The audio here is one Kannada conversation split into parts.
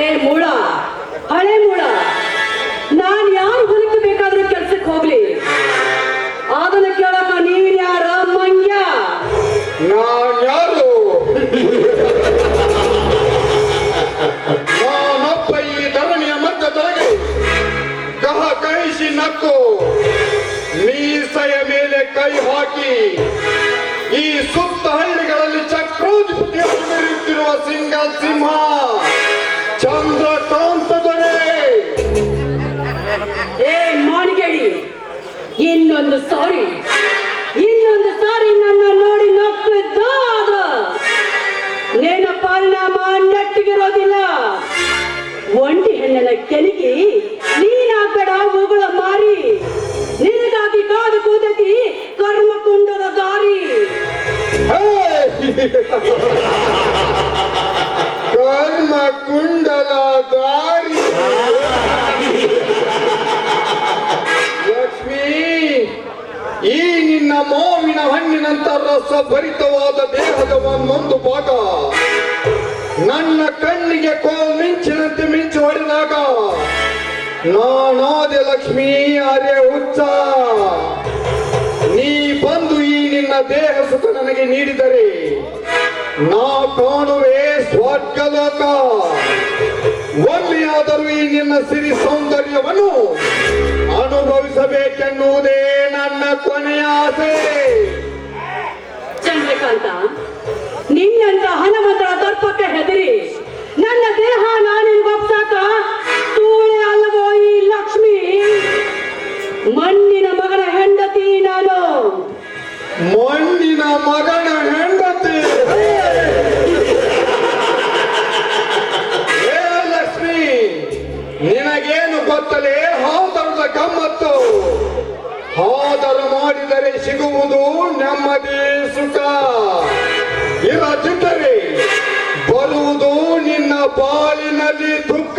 ಏ ಮೂಳ, ಹಳೆ ಮೂಳ. ನಾನ್ ಯಾರು ಹೊಲಕ್ಕೆ ಬೇಕಾದ್ರೂ ಕೆಲ್ಸಕ್ಕೆ ಹೋಗ್ಲಿ. ಅದನ್ನ ಕೇಳಪ್ಪ ನೀನ್ ಯಾರ ಮಂಗ್ಯ? ನಾನ್ಯಾರು ನಾನೊಬ್ಬ ಈ ಧರಣಿಯ ಮಧ್ಯದೊಳಗೆ ಕಹ ಕಹಿಸಿ ನಕ್ಕು. ಮೀಸೆಯ ಮೇಲೆ ಕೈ ಹಾಕಿ ಈ ಸುತ್ತ ಹಳ್ಳಿಗಳಲ್ಲಿ ಚಕ್ರೋಜ್ ಸಿಂಗ ಸಿಂಹ. ಇನ್ನೊಂದು ಸಾರಿ. ಇನ್ನೊಂದು ಸಾರಿ ನನ್ನ ನೋಡಿ ನಕ್ಕಿದ್ದ ಆದ ನೇನ ಪರಿಣಾಮ ನೆಟ್ಟಿಗಿರೋದಿಲ್ಲ. ಒಂಟಿ ಹೆಣ್ಣನ ನೀನ ಕಡ ಉಗುಳ ಮಾರಿ. ನಿನಗಾಗಿ ಕಾದು ಕೂದತಿ ಕರ್ಮ ಕುಂಡದ ದಾರಿ. ಹೇ! ಕರ್ಮ ಕುಂಡಲ ದಾರಿ. ಮಾವಿನ ಹಣ್ಣಿನಂತ ರಸ ಭರಿತವಾದ ದೇಹದ ಒಂದೊಂದು ಭಾಗ ನನ್ನ ಕಣ್ಣಿಗೆ ಕೋ ಮಿಂಚಿನಂತೆ ಮಿಂಚು ಹೊಡೆದಾಗ ನಾನಾದೆ ಲಕ್ಷ್ಮೀ ಅರೆ ಹುಚ್ಚ. ನೀ ಬಂದು ಈ ನಿನ್ನ ದೇಹ ಸುಖ ನನಗೆ ನೀಡಿದರೆ ನಾ ಕಾಣುವೆ ಸ್ವರ್ಗಲೋಕ. ಒಮ್ಮೆಯಾದರೂ ಈ ನಿನ್ನ ಸಿರಿ ಸೌಂದರ್ಯವನ್ನು ಅನುಭವಿಸಬೇಕೆನ್ನುವುದೇ ನನ್ನ ಕೊನೆಯ ಆಸೆ. ಚಂದ್ರಕಾಂತ ನಿನ್ನಂತ ಹನುಮಂತರ ದರ್ಪಕ್ಕೆ ಹೆದರಿ ನನ್ನ ದೇಹ ನಾನಿನ್ಗೊಪ್ಸಾಕ ತೂಳೆ ಅಲ್ಲವೋ ಈ ಲಕ್ಷ್ಮಿ? ಮಣ್ಣಿನ ಮಗನ ಹೆಂಡತಿ ನಾನು. ಮಣ್ಣಿನ ಮಗನ ಹಾದರ ಮಾಡಿದರೆ ಸಿಗುವುದು ನೆಮ್ಮದಿ ಸುಖ. ಇರದಿದ್ದರೆ ಬರುವುದು ನಿನ್ನ ಬಾಳಿನಲ್ಲಿ ದುಃಖ.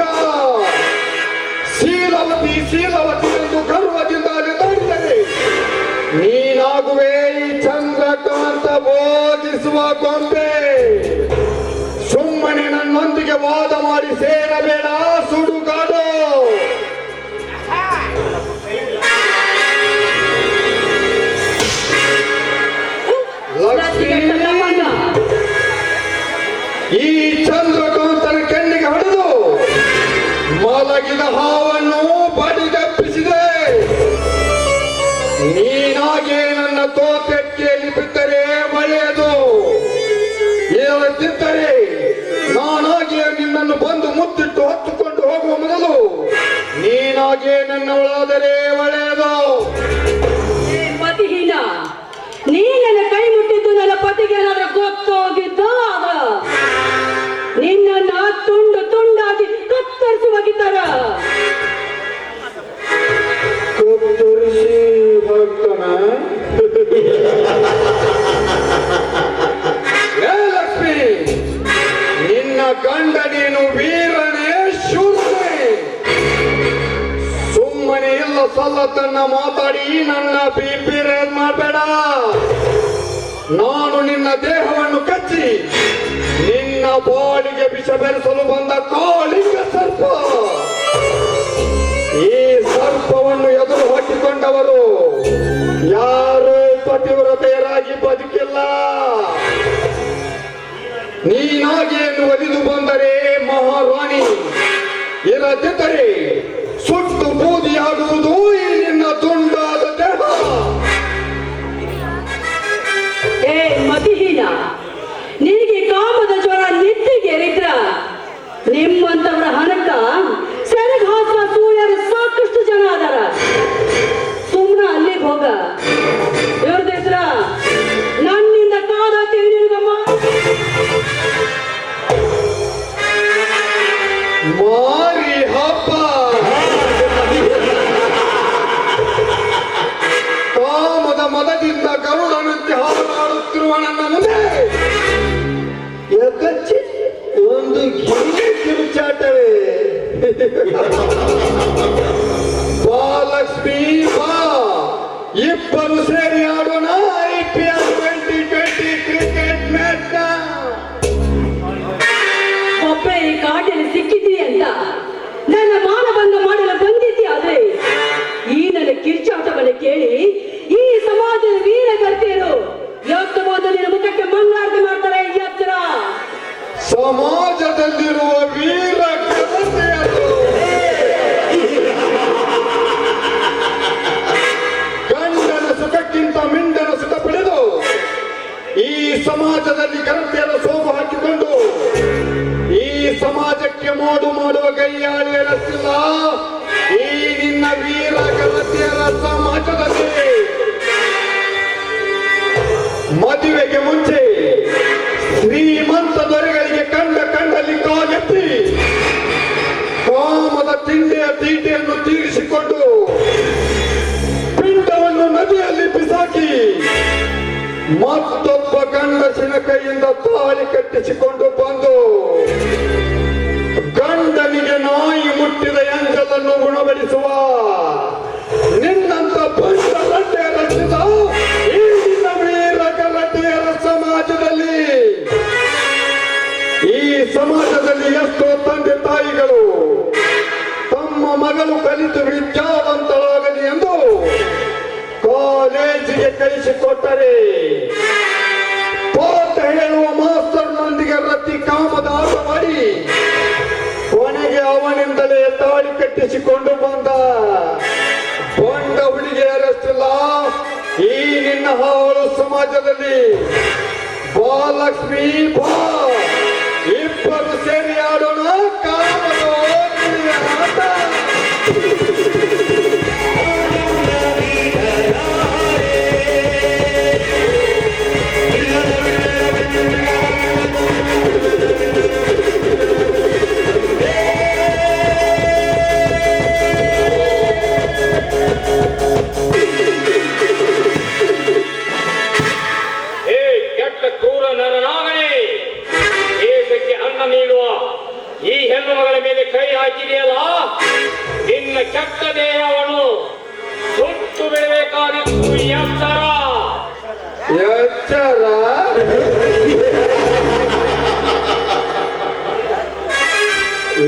ಶೀಲವತಿ ಶೀಲವತಿ ಎಂದು ಗರ್ವದಿಂದ ಅಲೆದಾಡಿದರೆ ನೀನಾಗುವೆ ಈ ಚಂದ್ರಕಾಂತ ಬೋಧಿಸುವ ಗೊಂಬೆ ಸುಮ್ಮನೆ ನನ್ನೊಂದಿಗೆ ವಾದ ಮಾಡಿ ಸೇರಬೇಡ, ಸುಡುಗಾಡು. ಈ ಚಂದ್ರಕಾಂತನ ಕೆನ್ನಿಗೆ ಹೊಡೆದು ಮಲಗಿದ ಹಾವನ್ನು ಬಡಿದಪ್ಪಿಸಿದೆ ನೀನಾಗೆ ನನ್ನ ತೋತೆಟ್ಟಿಯಲ್ಲಿ ಬಿದ್ದರೆ ಒಳ್ಳೆಯದು. ಇಲ್ಲದಿದ್ದರೆ ನಾನಾಗೆ ನಿನ್ನನ್ನು ಬಂದು ಮುತ್ತಿಟ್ಟು ಹೊತ್ತುಕೊಂಡು ಹೋಗುವ ಮೊದಲು ನೀನಾಗೆ ನನ್ನ ಒಳಾದರೆ ಒಳ್ಳೆಯದು ನೀ ನನ್ನ ಕೈ ಮುಟ್ಟಿದ್ದು ನನ್ನ ಪತಿಗೆ ಏನಾದ್ರೂ ಗೊತ್ತೋಗಿದ್ದ ಕತ್ತರಿಸಿ ಭಕ್ತನ ಏ ಲಕ್ಷ್ಮಿ ನಿನ್ನ ಗಂಡ ನೀನು ವೀರನೇ ಶೂರನೇ ಸುಮ್ಮನೆ ಇಲ್ಲ ಸಲ್ಲತನ್ನ ಮಾತಾಡಿ, ನನ್ನ ಬಿಪಿ ಮಾಡಬೇಡ. ನಾನು ನಿನ್ನ ದೇಹವನ್ನು ಕಚ್ಚಿ, ನಿನ್ನ ಬಾಡಿಗೆ ವಿಷ ಬೆರೆಸಲು ಬಂದ ಕಾಳಿಂಗ ಹಾಕಿಕೊಂಡವರು ಯಾರು ಪತಿವ್ರತೆಯರಾಗಿ ಬದುಕಿಲ್ಲ. ನೀನಾಗೇನು ಒಲಿದು ಬಂದರೆ ಮಹಾರಾಣಿ, ಇರದಿದ್ದರೆ ಸುಟ್ಟು ಬೂದಿಯಾಗುವುದು ಈ ನಿನ್ನ ತುಂಡಾದ ದೇಹ. ಏ, ಮತಿಹೀನ, ನಿನಗೆ ಕಾಮದ ಜ್ವರ ನಿತ್ತಿಗೇರಿದ್ರ ನಿಮ್ಮಂತವರ ಹಣಕ್ಕ ஒன்று திருச்சாட்டவே. ಸಮಾಜದಲ್ಲಿ ಘನತೆಯನ್ನು ಸೋಗು ಹಾಕಿಕೊಂಡು ಈ ಸಮಾಜಕ್ಕೆ ಮೋಡು ಮಾಡುವ ಕೈಯಾಳಿಯರತ್ತಿಲ್ಲ ಈ ನಿನ್ನ ವೀರ ಘನತೆಯರ ಸಮಾಜದಲ್ಲಿ ಮದುವೆಗೆ ಮುಂಚೆ ಶ್ರೀಮಂತ ದೊರೆಗಳಿಗೆ ಕಂಡ ಕಂಡಲ್ಲಿ ಕಾಲೆತ್ತಿ ಕಾಮದ ತಿಂಡಿಯ ತೀಟೆಯನ್ನು ತೀರಿಸಿಕೊಂಡು ಪಿಂಡವನ್ನು ನದಿಯಲ್ಲಿ ಬಿಸಾಕಿ ಮತ್ತೊಬ್ಬ ಗಂಡಸಿನ ಕೈಯಿಂದ ತಾಳಿ ಕಟ್ಟಿಸಿಕೊಂಡು ಬಂದು ಗಂಡನಿಗೆ ನಾಯಿ ಮುಟ್ಟಿದ ಎಂಜಲನ್ನು ಗುಣಪಡಿಸುವ ನಿನ್ನಂತ ಸಮಾಜದಲ್ಲಿ. ಈ ಸಮಾಜದಲ್ಲಿ ಎಷ್ಟೋ ತಂದೆ ತಾಯಿಗಳು ತಮ್ಮ ಮಗಳು ಕಲಿತು ವಿದ್ಯಾವಂತಳಾಗಲಿ ಕಳಿಸಿಕೊಟ್ಟರೆ. ಪಾಠ ಹೇಳುವ ಮಾಸ್ತರ್ನೊಂದಿಗೆ ರತಿ ಕಾಮದಾಸ ಮಾಡಿ, ಕೊನೆಗೆ ಅವನಿಂದಲೇ ತಾಳಿ ಕಟ್ಟಿಸಿಕೊಂಡು ಬಂದ. ಬಂಡ ಹುಡುಗಿಯರಷ್ಟಿಲ್ಲ ಈ ನಿನ್ನ ಹಾಳು ಸಮಾಜದಲ್ಲಿ ಬಾಲಕ್ಷ್ಮಿ ಬಾ. ಇಬ್ಬರು ಸೇರಿ ಆಡೋಣ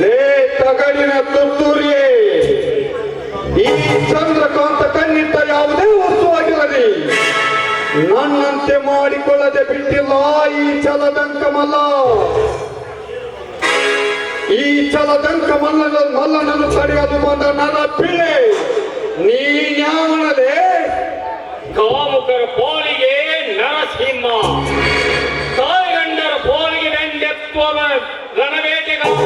ಲೇ ತಗಡಿನ ತುತ್ತೂರಿಯೇ, ಈ ಚಂದ್ರಕಾಂತ ಕಣ್ಣಿಟ್ಟ ಯಾವುದೇ ವಸ್ತುವಾಗಿರಲಿ ನನ್ನಂತೆ ಮಾಡಿಕೊಳ್ಳದೆ ಬಿಟ್ಟಿಲ್ಲ ಈ ಚಲದಂಕಮಲ್ಲ ಈ ಚಲದಂಕ ಮಲ್ಲನ ಮಲ್ಲನನ್ನು ತಡೆಯಲು ಬಂದ ನನ್ನ ಪಿಳೆ ನೀನ್ಯಾವನಲೇ? ಕಾಮುಕರ ಪಾಲಿಗೆ ನರಸಿಂಹ. ರಣಬೇಟೆಗಾರ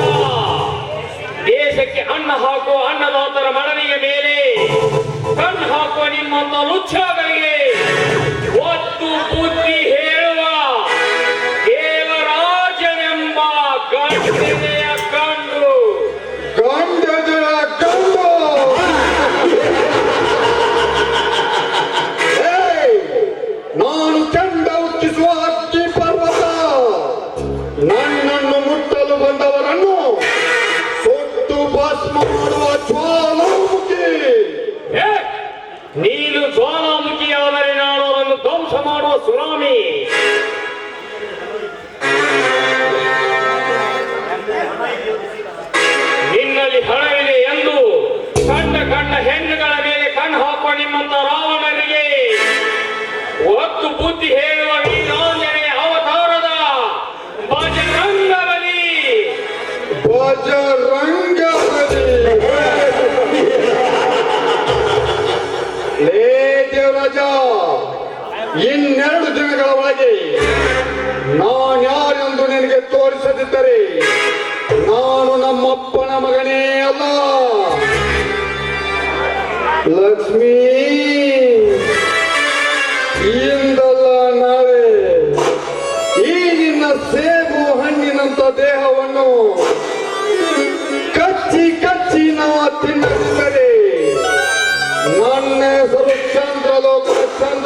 ದೇಶಕ್ಕೆ ಅನ್ನ ಹಾಕುವ ಅನ್ನದಾತರ ಮನವಿಗೆ ಮೇಲೆ ಕಣ್ಣು ಹಾಕುವ ನಿಮ್ಮಂತ ಲುಚ್ಛಗಳಿಗೆ ಇನ್ನೆರಡು ದಿನಗಳ ಒಳಗೆ ನಾನ್ಯಾರೆಂದು ನಿನಗೆ ತೋರಿಸದಿದ್ದರೆ ನಾನು ನಮ್ಮಪ್ಪನ ಮಗನೇ ಅಲ್ಲ. ಲಕ್ಷ್ಮೀ, ಇಂದಲ್ಲ ನಾಳೆ ಈ ನಿನ್ನ ಸೇಬು ಹಣ್ಣಿನಂತ ದೇಹವನ್ನು ಕಚ್ಚಿ ಕಚ್ಚಿ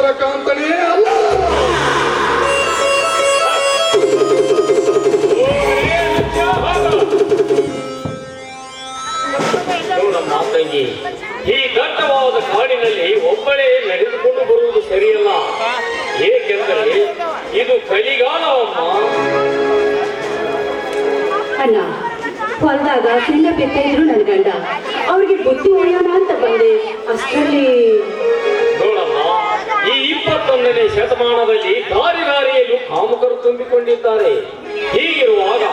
ಚಂದ್ರಕಾಂತನೇ ಅಲ್ಲ ಮಾತಂಗಿ ತಂಗಿ ಈ ದಟ್ಟವಾದ ಕಾಡಿನಲ್ಲಿ ಒಬ್ಬಳೇ ನಡೆದುಕೊಂಡು ಬರುವುದು ಸರಿಯಲ್ಲ. ಏಕೆಂದರೆ ಇದು ಕಲಿಗಾಲವಮ್ಮ ಅಣ್ಣ ಹೊಲದಾಗ ಚಿನ್ನ ಬೆತ್ತ ಇದ್ರು ನನ್ ಗಂಡ. ಅವ್ರಿಗೆ ಬುದ್ಧಿ ಉಳಿಯೋಣ ಅಂತ ಬಂದೆ. ಅಷ್ಟರಲ್ಲಿ ಇಪ್ಪತ್ತೊಂದನೇ ಶತಮಾನದಲ್ಲಿ ದಾರಿ ದಾರಿಯಲ್ಲೂ ಕಾಮುಕರು ತುಂಬಿಕೊಂಡಿದ್ದಾರೆ. ಹೀಗಿರುವಾಗ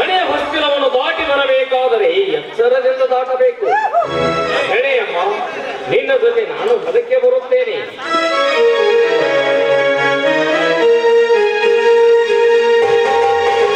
ಮನೆ ಹೊಸ್ತಿಲವನ್ನು ದಾಟಿ ಬರಬೇಕಾದರೆ ಎಚ್ಚರದಿಂದ ದಾಟಬೇಕು. ಅಮ್ಮ ನಿನ್ನ ಜೊತೆ ನಾನು ಅದಕ್ಕೆ ಬರುತ್ತೇನೆ.